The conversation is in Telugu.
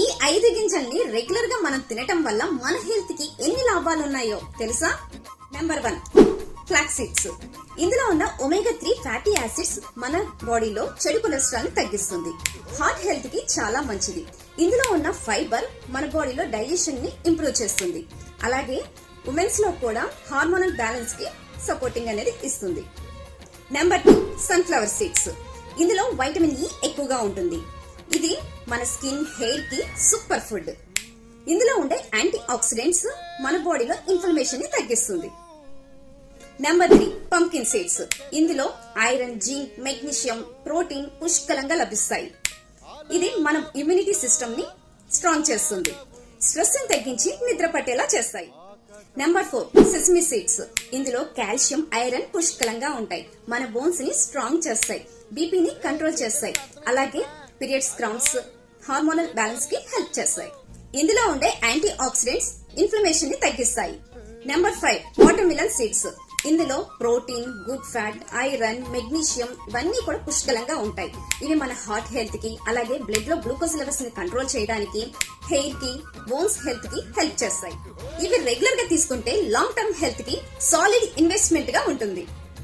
ఈ ఐదు గింజల్ని రెగ్యులర్గా మనం తినటం వల్ల మన హెల్త్కి ఎన్ని లాభాలు ఉన్నాయో తెలుసా? నెంబర్ వన్ ఫ్లాక్ సీడ్స్ ఇందులో ఉన్న ఒమేగా త్రీ ఫ్యాటీ యాసిడ్స్ మన బాడీలో చెడు కొలెస్ట్రాల్ తగ్గిస్తుంది. హార్ట్ హెల్త్కి చాలా మంచిది. ఇందులో ఉన్న ఫైబర్ మన బాడీలో డైజెషన్ని ఇంప్రూవ్ చేస్తుంది. అలాగే ఉమెన్స్లో కూడా హార్మోనల్ బ్యాలెన్స్కి సపోర్టింగ్ అనేది ఇస్తుంది. నెంబర్ టూ సన్ఫ్లవర్ సీడ్స్ ఇందులో వైటమిన్ ఇ e ఎక్కువగా ఉంటుంది. మన స్కిన్ హెయిర్కి సూపర్ ఫుడ్. ఇందులో ఉండే యాంటీ ఆక్సిడెంట్స్ మన బాడీలో ఇన్ఫ్లమేషన్ని తగ్గిస్తుంది. నెంబర్ త్రీ పంకిన్ సీడ్స్ ఇందులో ఐరన్ జింక్ మెగ్నీషియం ప్రోటీన్ పుష్కలంగా లభిస్తాయి. ఇది మన ఇమ్యూనిటీ సిస్టమ్ని స్ట్రాంగ్ చేస్తుంది. స్ట్రెస్ని తగ్గించి నిద్ర పట్టేలా చేస్తాయి. నెంబర్ ఫోర్ సిస్మి సీడ్స్ ఇందులో కాల్షియం ఐరన్ పుష్కలంగా ఉంటాయి. మన బోన్స్ని స్ట్రాంగ్ చేస్తాయి. బీపీని కంట్రోల్ చేస్తాయి. అలాగే పీరియడ్స్ క్రాంప్స్ హార్మోనల్ బ్యాలెన్స్కి హెల్ప్ చేస్తాయి. ఇందులో ఉండే యాంటీ ఆక్సిడెంట్స్ ఇన్ఫ్లమేషన్ని తగ్గిస్తాయి. Number five watermelon seeds. ఇందులో protein good fat iron magnesium ఇవన్నీ కూడా పుష్కలంగా ఉంటాయి. ఇవి మన హార్ట్ హెల్త్కి అలాగే బ్లడ్లో గ్లూకోజ్ లెవెల్స్ని కంట్రోల్ చేయడానికి హెయిర్కి బోన్స్ హెల్త్కి హెల్ప్ చేస్తాయి. ఇవి రెగ్యులర్గా తీసుకుంటే లాంగ్ టర్మ్ హెల్త్కి సాలిడ్ ఇన్వెస్ట్మెంట్గా ఉంటుంది.